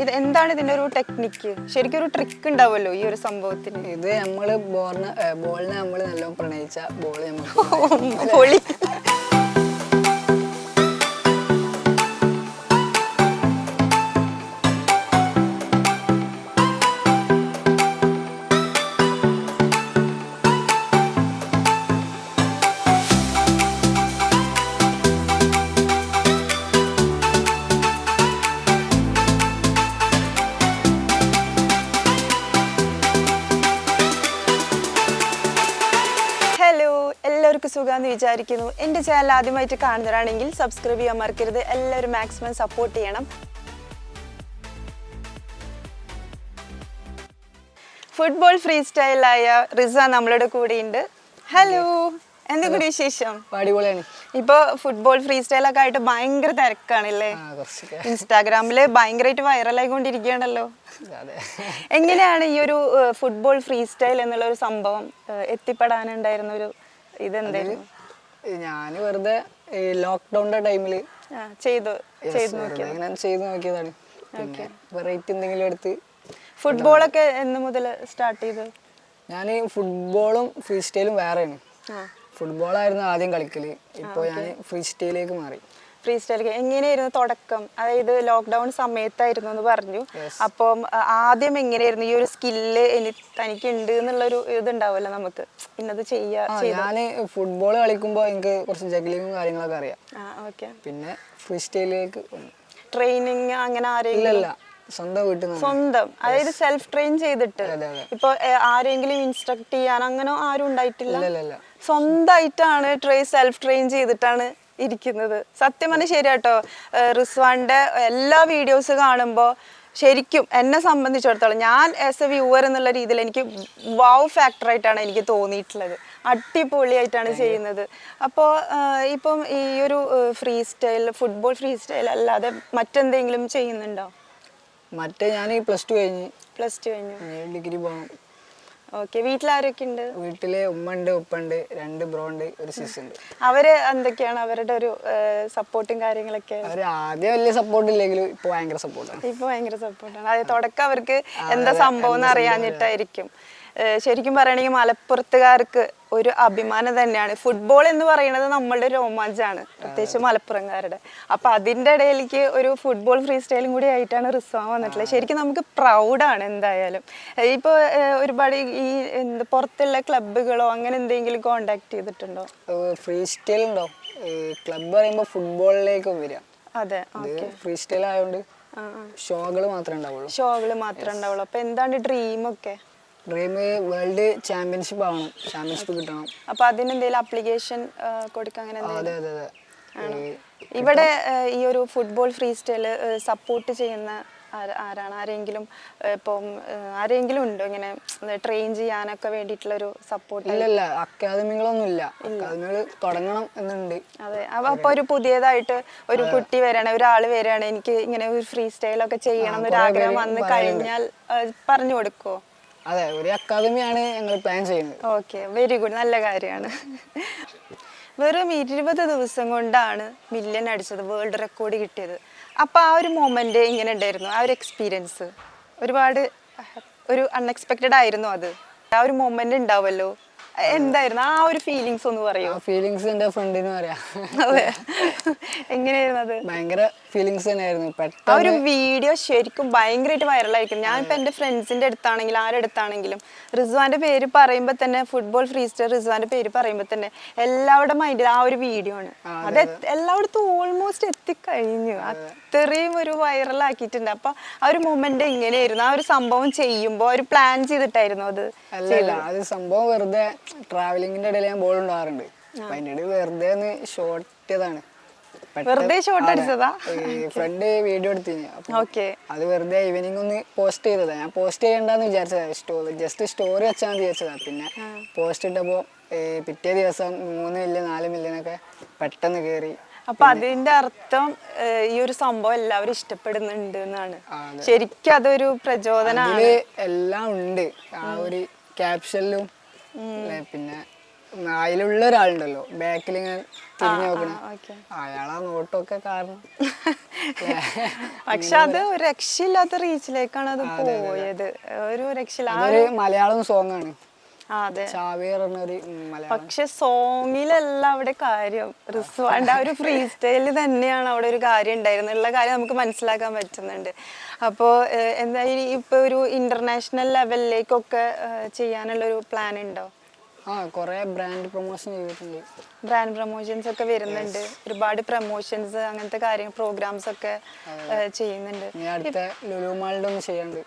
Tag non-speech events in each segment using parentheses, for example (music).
ഇത് എന്താണ് ഇതിന്റെ ഒരു ടെക്നിക്ക് ശരിക്കും ഒരു ട്രിക്ക് ഉണ്ടാവുമല്ലോ ഈ ഒരു സംഭവത്തിന്? ഇത് നമ്മൾ ബോറിന് ബോളിനെ നമ്മൾ നല്ലോണം പ്രണയിച്ച ബോൾ നമുക്ക് (laughs) സുഖാന്ന് വിചാരിക്കുന്നു. എന്റെ ചാനൽ ആദ്യമായിട്ട് കാണുന്നവരാണെങ്കിൽ സബ്സ്ക്രൈബ് ചെയ്യാൻ മറക്കരുത്. എല്ലാവരും മാക്സിമം സപ്പോർട്ട് ചെയ്യണം. ഫുട്ബോൾ ഫ്രീ സ്റ്റൈലായ റിസ നമ്മളുടെ കൂടെയുണ്ട്. ഹലോ എന്തൊക്കെ വിശേഷം? അടിപൊളിയാണ്. ഇപ്പൊ ഫുട്ബോൾ ഫ്രീ സ്റ്റൈൽ ഒക്കെ ആയിട്ട് ഭയങ്കര തിരക്കാണല്ലേ? ഇൻസ്റ്റാഗ്രാമിൽ ഭയങ്കരമായിട്ട് വൈറലായിക്കൊണ്ടിരിക്കുകയാണല്ലോ എങ്ങനെയാണ് ഈ ഒരു ഫുട്ബോൾ ഫ്രീ സ്റ്റൈൽ എന്നുള്ള ഒരു സംഭവം എത്തിപ്പെടാനുണ്ടായിരുന്ന ഒരു ഇതെന്തായിരുന്നു ഞാൻ വെറുതെ ലോക്ക്ഡൌണിന്റെ ടൈമിൽ ടൈമിൽ ചെയ്തു ചെയ്തു ചെയ്ത് നോക്കിയതാണ്. പിന്നെ വെറൈറ്റി എന്തെങ്കിലും എടുത്ത് ഫുട്ബോളൊക്കെ എന്ന് മുതൽ സ്റ്റാർട്ട് ചെയ്തു ഞാൻ ഫുട്ബോളും ഫ്രീ സ്റ്റൈലും വേറെയാണ്. ഫുട്ബോളായിരുന്നു ആദ്യം കളിക്കൽ. ഇപ്പോൾ ഞാൻ ഫ്രീ സ്റ്റൈലിലേക്ക് മാറി. ഫ്രീ സ്റ്റൈൽ എങ്ങനെയായിരുന്നു തുടക്കം? അതായത് ലോക്ക്ഡൗൺ സമയത്തായിരുന്നു എന്ന് പറഞ്ഞു. അപ്പം ആദ്യം എങ്ങനെയായിരുന്നു ഈ ഒരു സ്കില്ല് തനിക്ക് തനിക്കുണ്ട് എന്നുള്ളൊരു ഇതുണ്ടാവുമല്ലോ നമുക്ക്. ഇന്നത് ചെയ്യാ ഞാൻ ഞാൻ ഫുട്ബോൾ കളിക്കുമ്പോ എനിക്ക് കുറച്ച് ജഗ്ലിങ്ങും കാര്യങ്ങളൊക്കെ അറിയാം. പിന്നെ ഫ്രീ സ്റ്റൈലിലേക്ക് ട്രെയിനിങ് അങ്ങനെ ആരെങ്കിലും? സ്വന്തം വീട്ടിൽ സ്വന്തം. അതായത് സെൽഫ് ട്രെയിൻ ചെയ്തിട്ട്. ഇപ്പൊ ആരെങ്കിലും ഇൻസ്ട്രക്ട് ചെയ്യാൻ അങ്ങനെ ആരും ഉണ്ടായിട്ടില്ല? സ്വന്തമായിട്ടാണ് ട്രേ സെൽഫ് ട്രെയിൻ ചെയ്തിട്ടാണ് ഇരിക്കുന്നത്. സത്യം പറഞ്ഞാൽ ശരിയാട്ടോ. റിസ്വാന്റെ എല്ലാ വീഡിയോസ് കാണുമ്പോൾ ശരിക്കും എന്നെ സംബന്ധിച്ചിടത്തോളം ഞാൻ ആസ് എ വ്യൂവർ എന്നുള്ള രീതിയിൽ എനിക്ക് വാവ് ഫാക്ടറായിട്ടാണ് എനിക്ക് തോന്നിയിട്ടുള്ളത്. അടിപൊളിയായിട്ടാണ് ചെയ്യുന്നത്. അപ്പോൾ ഇപ്പം ഈ ഒരു free style football free style അല്ലാതെ മറ്റെന്തെങ്കിലും ചെയ്യുന്നുണ്ടോ? മറ്റേ ഞാൻ പ്ലസ് ടു കഴിഞ്ഞ്. പ്ലസ് ടു കഴിഞ്ഞു. ഡിഗ്രി പോകണം ഓക്കെ വീട്ടിലാരൊക്കെ ഉണ്ട് വീട്ടിൽ ഉമ്മ ഉണ്ട് ഉപ്പുണ്ട് രണ്ട് ബ്രോ ഉണ്ട് ഒരു സിസ് ഉണ്ട് അവർ എന്തൊക്കെയാണ്? അവരുടെ ഒരു സപ്പോർട്ടും കാര്യങ്ങളൊക്കെ? അവർ ആദ്യം വലിയ സപ്പോർട്ട് ഇല്ലെങ്കിലും ഇപ്പൊ ഭയങ്കര സപ്പോർട്ടാണ് ഇപ്പൊ ഭയങ്കര സപ്പോർട്ടാണ് അതായത് തുടക്കം അവർക്ക് എന്താ സംഭവം എന്ന് അറിയാഞ്ഞിട്ടായിരിക്കും. ശരിക്കും പറയുകയാണെങ്കിൽ മലപ്പുറത്തുകാർക്ക് ഒരു അഭിമാനം തന്നെയാണ്. ഫുട്ബോൾ എന്ന് പറയുന്നത് നമ്മളുടെ രോമാഞ്ചാണ് പ്രത്യേകിച്ച് മലപ്പുറംകാരുടെ. അപ്പൊ അതിന്റെ ഇടയിലേക്ക് ഒരു ഫുട്ബോൾ ഫ്രീ സ്റ്റൈലും കൂടി ആയിട്ടാണ് റിസ്വാൻ വന്നിട്ടുള്ളത്. ശരിക്കും നമുക്ക് പ്രൗഡാണ് എന്തായാലും. ഇപ്പൊ ഒരുപാട് ഈ എന്ത് പുറത്തുള്ള ക്ലബ്ബുകളോ അങ്ങനെ എന്തെങ്കിലും കോണ്ടാക്ട് ചെയ്തിട്ടുണ്ടോ? ഫ്രീ സ്റ്റൈൽ ഉണ്ടോ? ക്ലബ്ബ് പറയുമ്പോൾ ഫുട്ബോളിലേക്കും വരിക. അതെ ഫ്രീ സ്റ്റൈൽ ആയതുകൊണ്ട് ഷോകൾ മാത്രമേ ഉണ്ടാവുള്ളൂ. ഷോകൾ മാത്രമേ ഉണ്ടാവുള്ളൂ. അപ്പൊ എന്താണ് ഡ്രീം ഒക്കെ? ഡ്രീം വേൾഡ് ചാമ്പ്യൻഷിപ്പ് ആവണം. ചാമ്പ്യൻഷിപ്പ് കിട്ടണം. അപ്പൊ അതിന് എന്തെങ്കിലും ആപ്ലിക്കേഷൻ കൊടുക്കുക അങ്ങനെ അതെ അതെ അതെ. ഇവിടെ ഈ ഒരു ഫുട്ബോൾ ഫ്രീ സ്റ്റൈൽ സപ്പോർട്ട് ചെയ്യുന്ന ആര- ആരാണ്? ആരെങ്കിലും ഇപ്പം ആരെങ്കിലും ഉണ്ടോ ഇങ്ങനെ ട്രെയിൻ ചെയ്യാനൊക്കെ വേണ്ടിയിട്ടുള്ള ഒരു സപ്പോർട്ട് ഇല്ല ഇല്ല അക്കാദമികളൊന്നും ഇല്ല. അക്കാദമികൾ തുടങ്ങണം എന്നുണ്ട്. അതെ. അപ്പൊ ഒരു പുതിയതായിട്ട് ഒരു കുട്ടി വരാണ് ഒരാൾ വരികയാണ് എനിക്ക് ഇങ്ങനെ ഒരു ഫ്രീ സ്റ്റൈലൊക്കെ ചെയ്യണം എന്നൊരു ആഗ്രഹം വന്ന് കഴിഞ്ഞാൽ പറഞ്ഞു കൊടുക്കുവോ? അതെ ഒരു അക്കാദമിയാണ് ഞങ്ങൾ പ്ലാൻ ചെയ്യുന്നത്. ഓക്കെ വെരി ഗുഡ് നല്ല കാര്യമാണ്. വെറും ഇരുപത് ദിവസം കൊണ്ടാണ് മില്യൺ അടിച്ചത് വേൾഡ് റെക്കോർഡ് കിട്ടിയത്. അപ്പോൾ ആ ഒരു മൊമെന്റ് ഇങ്ങനെ ഉണ്ടായിരുന്നു ആ ഒരു എക്സ്പീരിയൻസ് ഒരുപാട് ഒരു അൺഎക്സ്പെക്റ്റഡ് ആയിരുന്നു അത്. ആ ഒരു മൊമെന്റ് ഉണ്ടാവുമല്ലോ എന്തായിരുന്നു? ആ ഒരു ഫീലിങ്സ് ഒന്ന് പറയൂ. ഫീലിങ്സ് എന്റെ ഫ്രണ്ടിന് പറയാം. അതെ. എങ്ങനെയായിരുന്നു അത്? ഭയങ്കര ഫീലിങ്സ് തന്നെയായിരുന്നു. ആ ഒരു വീഡിയോ ശരിക്കും ഭയങ്കരമായിട്ട് വൈറലായിരിക്കും ഞാൻ ഇപ്പൊ എന്റെ ഫ്രണ്ട്സിന്റെ അടുത്താണെങ്കിലും ആരുടെ അടുത്താണെങ്കിലും റിസ്വാന്റെ പേര് പറയുമ്പോൾ തന്നെ ഫുട്ബോൾ ഫ്രീ സ്റ്റൈൽ റിസ്വാന്റെ പേര് പറയുമ്പോൾ തന്നെ എല്ലാവരുടെ മൈൻഡിൽ ആ ഒരു വീഡിയോ ആണ്. അത് എല്ലായിടത്തും ഓൾമോസ്റ്റ് എത്തിക്കഴിഞ്ഞു. അത്രയും ഒരു വൈറൽ ആക്കിയിട്ടുണ്ട്. അപ്പൊ ആ ഒരു മൊമെന്റ് എങ്ങനെയായിരുന്നു? ആ ഒരു സംഭവം ചെയ്യുമ്പോൾ ഒരു പ്ലാൻ ചെയ്തിട്ടായിരുന്നു അത് അല്ല അത് സംഭവം വെറുതെ ട്രാവലിങ്ങിന്റെ ഇടയിൽ ഞാൻ ബോൾ ഉണ്ടാവാറുണ്ട് അതിന്റെ ഇടയിൽ വെറുതെ ഒന്ന് ഷോട്ട് ചെയ്തതാണ് വെറുതെ shot അടിച്ചതാ? ഫ്രണ്ട് വീഡിയോ ഓക്കെ അത് വെറുതെ ഈവനിങ് ഒന്ന് പോസ്റ്റ് ചെയ്തതാ. ഞാൻ പോസ്റ്റ് ചെയ്യണ്ടെന്ന് വിചാരിച്ചതാ. സ്റ്റോറി ജസ്റ്റ് സ്റ്റോറി വെച്ചാന്ന് വിചാരിച്ചതാ. പിന്നെ പോസ്റ്റ് ഇട്ടപ്പോ പിറ്റേ ദിവസം മൂന്ന് മില്യൺ നാല് മില്യനൊക്കെ പെട്ടെന്ന് കേറി. അപ്പൊ അതിന്റെ അർത്ഥം ഈ ഒരു സംഭവം എല്ലാവരും ഇഷ്ടപ്പെടുന്നുണ്ട് എന്നാണ്. ശരിക്കും അതൊരു പ്രചോദനമാണ് എല്ലാം ഉണ്ട്. ആ ഒരു ക്യാപ്ഷനിലും പിന്നെ അതിലുള്ള ഒരാളുണ്ടല്ലോ. ബാക്കിൽ ഇങ്ങനെ തിരിഞ്ഞു നോക്കണ. അയാളാ നോട്ടൊക്കെ കാരണം. (laughs) പക്ഷെ അത് ഒരു രക്ഷയില്ലാത്ത റീച്ചിലേക്കാണ് അത് പോയത്. ഒരു രക്ഷയില്ല. ആ മലയാളം സോങ് ആണ്. പക്ഷെ സോങ്ങിലല്ല അവിടെ കാര്യം. റിസ്വാന്റെ ആ ഒരു ഫ്രീ സ്റ്റൈലിൽ തന്നെയാണ് അവിടെ ഒരു കാര്യം ഉണ്ടായിരുന്നത് ഉള്ള കാര്യം നമുക്ക് മനസ്സിലാക്കാൻ പറ്റുന്നുണ്ട്. അപ്പോ എന്തായാലും ഇപ്പൊ ഒരു ഇന്റർനാഷണൽ ലെവലിലേക്കൊക്കെ ചെയ്യാനുള്ള ഒരു പ്ലാൻ ഉണ്ടോ? ആ കുറെ ബ്രാൻഡ് പ്രൊമോഷൻ ചെയ്തിട്ടുണ്ട്. ബ്രാൻഡ് പ്രൊമോഷൻസ് ഒക്കെ വരുന്നുണ്ട്. ഒരുപാട് പ്രൊമോഷൻസ് അങ്ങനത്തെ കാര്യങ്ങൾ പ്രോഗ്രാംസ് ഒക്കെ ചെയ്യുന്നുണ്ട്. അടുത്ത ലുലു മാളിന്റെ ഒന്ന് ചെയ്യാണ്ട്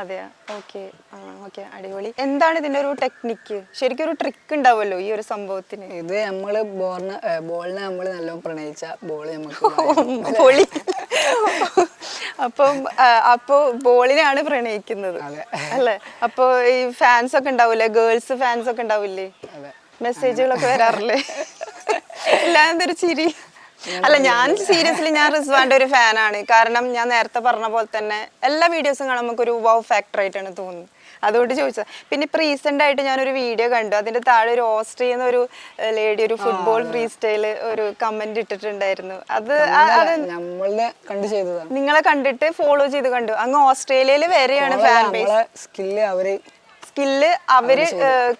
അതെയാ? ഓക്കെ. ഓക്കെ. അടിപൊളി. എന്താണ് ഇതിന്റെ ഒരു ടെക്നിക്ക് ശരിക്കും ഒരു ട്രിക്ക് ഉണ്ടാവുമല്ലോ ഈ ഒരു സംഭവത്തിന്? ഇത് നമ്മൾ ബോറിന് ബോളിനെ നമ്മൾ നല്ലോണം പ്രണയിച്ച ബോൾ നമുക്ക് പൊളി. അപ്പം അപ്പോ ബോളിനെയാണ് പ്രണയിക്കുന്നത്. അല്ലെ? അപ്പൊ ഈ ഫാൻസ് ഒക്കെ ഉണ്ടാവില്ലേ ഗേൾസ് ഫാൻസ് ഒക്കെ ഉണ്ടാവില്ലേ? മെസ്സേജുകളൊക്കെ വരാറില്ലേ? എല്ലാ ചിരി. അല്ല ഞാൻ സീരിയസ്ലി ഞാൻ റിസ്വാന്റെ ഒരു ഫാനാണ്. കാരണം ഞാൻ നേരത്തെ പറഞ്ഞ പോലെ തന്നെ എല്ലാ വീഡിയോസും കാണുമ്പോൾ നമുക്ക് ഒരു വൗ ഫാക്ടർ ആയിട്ടാണ് തോന്നുന്നത്. അതുകൊണ്ട് ചോദിച്ചത്. പിന്നെ ഇപ്പൊ റീസെന്റ് ആയിട്ട് ഞാനൊരു വീഡിയോ കണ്ടു. അതിന്റെ താഴെ ഒരു ഓസ്ട്രിയ ഒരു ലേഡി ഒരു ഫുട്ബോൾ ഫ്രീ സ്റ്റൈൽ ഒരു കമന്റ് ഇട്ടിട്ടുണ്ടായിരുന്നു. അത് നമ്മളെ കണ്ടു ചെയ്തതാണ്. നിങ്ങളെ കണ്ടിട്ട് ഫോളോ ചെയ്ത് കണ്ടു. അങ്ങ് ഓസ്ട്രേലിയയിൽ വരെയാണ് ഫാൻ ബേസ് സ്കില്ല് അവർ സ്കില്ല് അവർ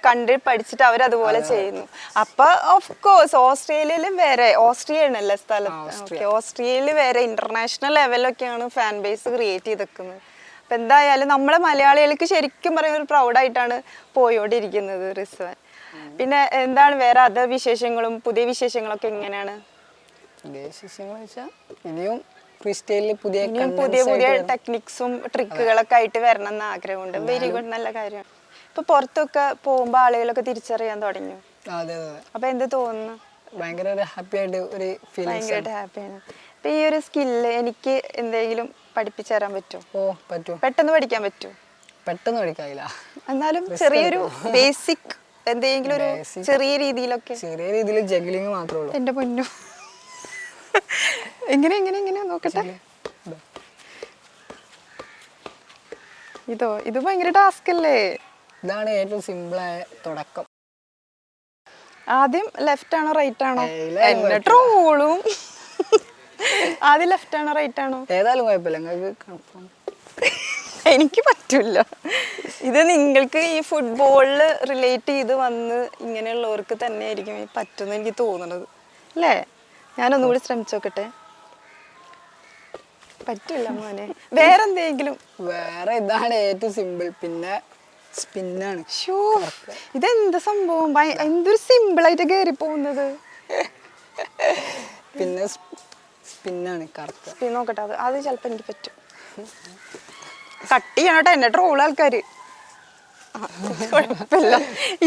കണ്ട് പഠിച്ചിട്ട് അവർ അതുപോലെ ചെയ്യുന്നു. അപ്പൊ ഓഫ് കോഴ്സ് ഓസ്ട്രേലിയയിൽ വേറെ ഓസ്ട്രിയ ആണല്ലേ സ്ഥലം ഓക്കെ ഓസ്ട്രേലിയയിൽ വരെ ഇന്റർനാഷണൽ ലെവലൊക്കെയാണ് ഫാൻ ബേസ് ക്രിയേറ്റ് ചെയ്തേക്കുന്നത്. അപ്പൊ എന്തായാലും നമ്മളെ മലയാളികൾക്ക് ശരിക്കും പറയുന്ന ഒരു പ്രൗഡായിട്ടാണ് പോയോണ്ടിരിക്കുന്നത് റിസ്വൻ. പിന്നെ എന്താണ് വേറെ അതർ വിശേഷങ്ങളും പുതിയ വിശേഷങ്ങളൊക്കെ എങ്ങനെയാണ്? വിശേഷങ്ങൾ വെച്ചാൽ ഇനിയും പുതിയ പുതിയ പുതിയ ടെക്നിക്സും ട്രിക്കുകളൊക്കെ ആയിട്ട് വരണം എന്ന് ആഗ്രഹമുണ്ട്. വെരി ഗുഡ് നല്ല കാര്യമാണ് ഇപ്പൊ പുറത്തൊക്കെ പോകുമ്പോ ആളുകളൊക്കെ തിരിച്ചറിയാൻ തുടങ്ങി. അതെ അതെ അപ്പൊ എന്ത് തോന്നുന്നു? ഭയങ്കര ഒരു ഹാപ്പി ആയിട്ട് ഒരു ഫീലിങ്സ് ഭയങ്കരമായിട്ട് ഹാപ്പിയാണ് അപ്പൊ ഈ ഒരു സ്കില്ല് എനിക്ക് എന്തെങ്കിലും പഠിപ്പിച്ചു തരാൻ പറ്റുമോ? ഓ പറ്റും. പെട്ടെന്ന് പഠിക്കാൻ പറ്റുമോ? പെട്ടെന്ന് പഠിക്കാനില്ല. എന്നാലും ചെറിയൊരു ബേസിക് (laughs) എന്തെങ്കിലും ഒരു Basic. ചെറിയ രീതിയിലൊക്കെ. ചെറിയ രീതിയിൽ ജഗ്ലിങ് മാത്രമേ ഉള്ളൂ. എന്റെ പൊന്നു. എങ്ങനെ എങ്ങനെ എങ്ങനെ? നോക്കട്ടെ. ഇതോ. ഇത് ഭയങ്കര ടാസ്ക് അല്ലേ? ഇതാണ് ഏറ്റവും സിമ്പിളായ തുടക്കം. ആദ്യം ലെഫ്റ്റ് ആണോ റൈറ്റ് ആണോ? ഏയ് ട്രോളും ആദ്യം ലെഫ്റ്റ് ആണോ റൈറ്റ് ആണോ? ഏതായാലും കുഴപ്പമില്ല നിങ്ങൾക്ക് കൺഫേം എനിക്ക് പറ്റില്ല ഇത് നിങ്ങൾക്ക് ഈ ഫുട്ബോളിൽ റിലേറ്റ് ചെയ്ത് വന്ന് ഇങ്ങനെയുള്ളവർക്ക് തന്നെ ആയിരിക്കും പറ്റുന്ന പറ്റുമെന്ന് എനിക്ക് തോന്നുന്നത് അല്ലേ? ഞാനൊന്നുകൂടി ശ്രമിച്ചു നോക്കട്ടെ പറ്റില്ല മോനെ. വേറെന്തെങ്കിലും? വേറെ ഇതാണ് ഏറ്റവും സിമ്പിൾ പിന്നെ സ്പിന്നാണ് ഷോ ഇതെന്ത് സംഭവം? എന്തൊരു സിമ്പിൾ ആയിട്ട് കയറി പോകുന്നത് പിന്നെ സ്പിന്നാണ് കറക്റ്റ് സ്പിൻ നോക്കട്ടെ അത് അത് ചിലപ്പോൾ എനിക്ക് പറ്റും. കട്ട് ചെയ്യണം കേട്ടോ എന്നെ ട്രോൾ ആൾക്കാര്. കുഴപ്പമില്ല.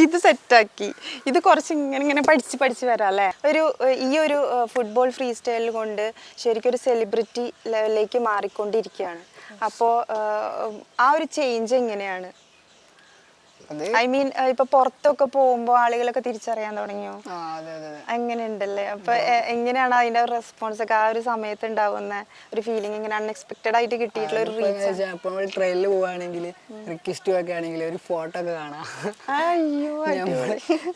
ഇത് സെറ്റാക്കി ഇത് കുറച്ച് ഇങ്ങനെ ഇങ്ങനെ പഠിച്ച് പഠിച്ച് വരാം അല്ലേ? ഒരു ഈ ഒരു ഫുട്ബോൾ ഫ്രീ സ്റ്റൈൽ കൊണ്ട് ശരിക്കും ഒരു സെലിബ്രിറ്റി ലെവലിലേക്ക് മാറിക്കൊണ്ടിരിക്കുകയാണ്. അപ്പോ ആ ഒരു ചേഞ്ച് എങ്ങനെയാണ്? ഐ മീൻ ഇപ്പൊ പുറത്തൊക്കെ പോകുമ്പോ ആളുകളൊക്കെ തിരിച്ചറിയാൻ തുടങ്ങിയോ? അങ്ങനെ ഉണ്ടല്ലേ അപ്പൊ എങ്ങനെയാണ് അതിന്റെ റെസ്പോൺസ് ഒക്കെ? ആ ഒരു സമയത്ത് ഉണ്ടാവുന്ന ഒരു ഫീലിംഗ് ഇങ്ങനെ അൺഎക്സ്പെക്ടഡ് ആയിട്ട് കിട്ടിയിട്ടുള്ള ഒരു റീച്ച് അപ്പോൾ നമ്മൾ ട്രെയിനിൽ പോവുകയാണെങ്കിൽ റിക്വസ്റ്റ് ഒക്കെ ആണെങ്കിൽ ഒരു ഫോട്ടോ ഒക്കെ കാണാം. അയ്യോ നമ്മൾ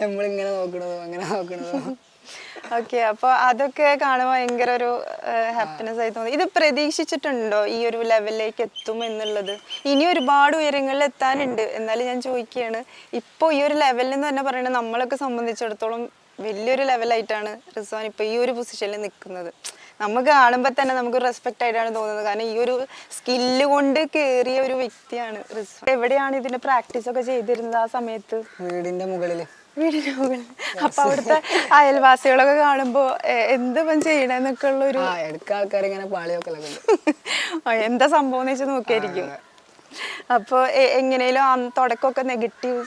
നമ്മളിങ്ങനെ നോക്കണതോ അങ്ങനെ നോക്കണതോ? (laughs) ഓക്കെ അപ്പൊ അതൊക്കെ കാണുമ്പോൾ ഭയങ്കര ഒരു ഹാപ്പിനെസ് ആയി തോന്നി. ഇത് പ്രതീക്ഷിച്ചിട്ടുണ്ടോ ഈ ഒരു ലെവലിലേക്ക് എത്തും എന്നുള്ളത്? ഇനി ഒരുപാട് ഉയരങ്ങളിൽ എത്താനുണ്ട്. എന്നാലും ഞാൻ ചോദിക്കുകയാണ്. ഇപ്പോൾ ഈ ഒരു ലെവലിൽ എന്ന് തന്നെ പറയുന്നത് നമ്മളൊക്കെ സംബന്ധിച്ചിടത്തോളം വലിയൊരു ലെവലായിട്ടാണ് റിസ്വാൻ ഇപ്പോൾ ഈ ഒരു പൊസിഷനിൽ നിൽക്കുന്നത് നമുക്ക് കാണുമ്പോൾ തന്നെ നമുക്ക് റെസ്പെക്റ്റ് ആയിട്ടാണ് തോന്നുന്നത്. കാരണം ഈ ഒരു സ്കില്ല് കൊണ്ട് കേറിയ ഒരു വ്യക്തിയാണ് റിസ്വാൻ എവിടെയാണ് ഇതിന്റെ പ്രാക്ടീസ് ഒക്കെ ചെയ്തിരുന്നത് ആ സമയത്ത്? വീടിന്റെ മുകളിൽ വീടിന് മുകളിൽ അപ്പൊ അവിടുത്തെ അയൽവാസികളൊക്കെ കാണുമ്പോ എന്തിപ്പം ചെയ്യണെന്നൊക്കെ ഉള്ള ഒരു ആൾക്കാർ ഇങ്ങനെ പാളിയൊക്കെ എന്താ സംഭവം എന്ന് വെച്ചാൽ നോക്കിയായിരിക്കും. അപ്പൊ എങ്ങനെയും എങ്ങനെയാലും തുടക്കമൊക്കെ നെഗറ്റീവ്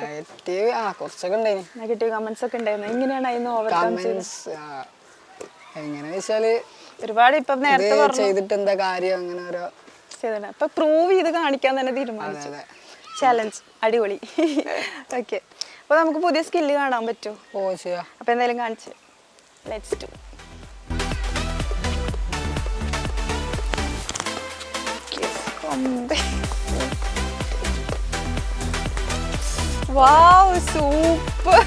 നെഗറ്റീവ് ആ കുറച്ചൊക്കെ നെഗറ്റീവ് കമന്റ്സ് ഒക്കെ ഉണ്ടായിരുന്നു. എങ്ങനെയാണ് അതിന് ഓവർകം എങ്ങനെ വെച്ചാൽ ഒരുപാട് ഇപ്പൊ നേരത്തെ ചെയ്തിട്ട് എന്താ കാര്യം? അങ്ങനെ ഓരോ ചെയ്തിട്ടുണ്ട് അപ്പൊ പ്രൂവ് ചെയ്ത് കാണിക്കാൻ തന്നെ തീരുമാനിച്ചു. ചലഞ്ച് അടിപൊളി. (laughs) ഓക്കെ അപ്പൊ നമുക്ക് പുതിയ സ്കില്ല് കാണാൻ പറ്റുമോ ഓ അപ്പൊ എന്തായാലും കാണിച്ച് ലെറ്റ്സ് ഡു വാവ് സൂപ്പർ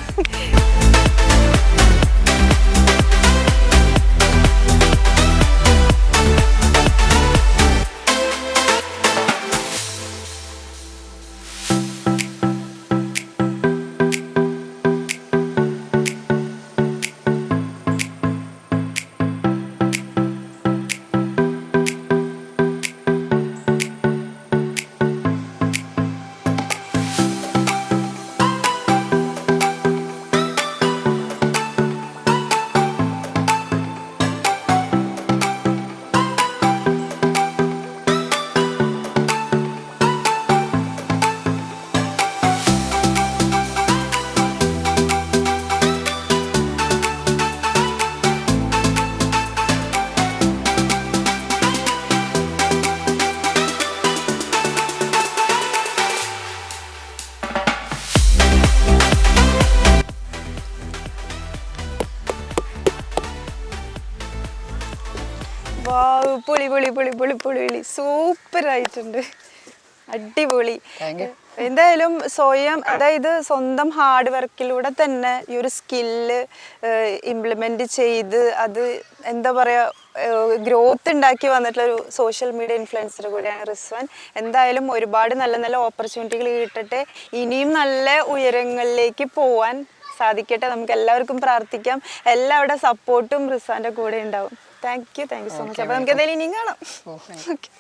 പൊളി പൊളി പൊളി പൊളി പൊളി പൊളി. സൂപ്പർ ആയിട്ടുണ്ട്. അടിപൊളി. എന്തായാലും സ്വയം അതായത് സ്വന്തം ഹാർഡ് വർക്കിലൂടെ തന്നെ ഈ ഒരു സ്കില്ല് ഇംപ്ലിമെന്റ് ചെയ്ത് അത് എന്താ പറയുക ഗ്രോത്ത് ഉണ്ടാക്കി വന്നിട്ടുള്ള ഒരു സോഷ്യൽ മീഡിയ ഇൻഫ്ലുവൻസർ കൂടിയാണ് റിസ്വാൻ. എന്തായാലും ഒരുപാട് നല്ല നല്ല ഓപ്പർച്യൂണിറ്റികൾ കിട്ടട്ടെ. ഇനിയും നല്ല ഉയരങ്ങളിലേക്ക് പോവാൻ സാധിക്കട്ടെ. നമുക്ക് എല്ലാവർക്കും പ്രാർത്ഥിക്കാം. എല്ലാവരുടെ സപ്പോർട്ടും റിസ്വാന്റെ കൂടെ ഉണ്ടാവും. Thank you thank you so much അപ്പൊ നമുക്ക് എന്തായാലും ഇനിയും കാണാം ഓ, thank you. Okay.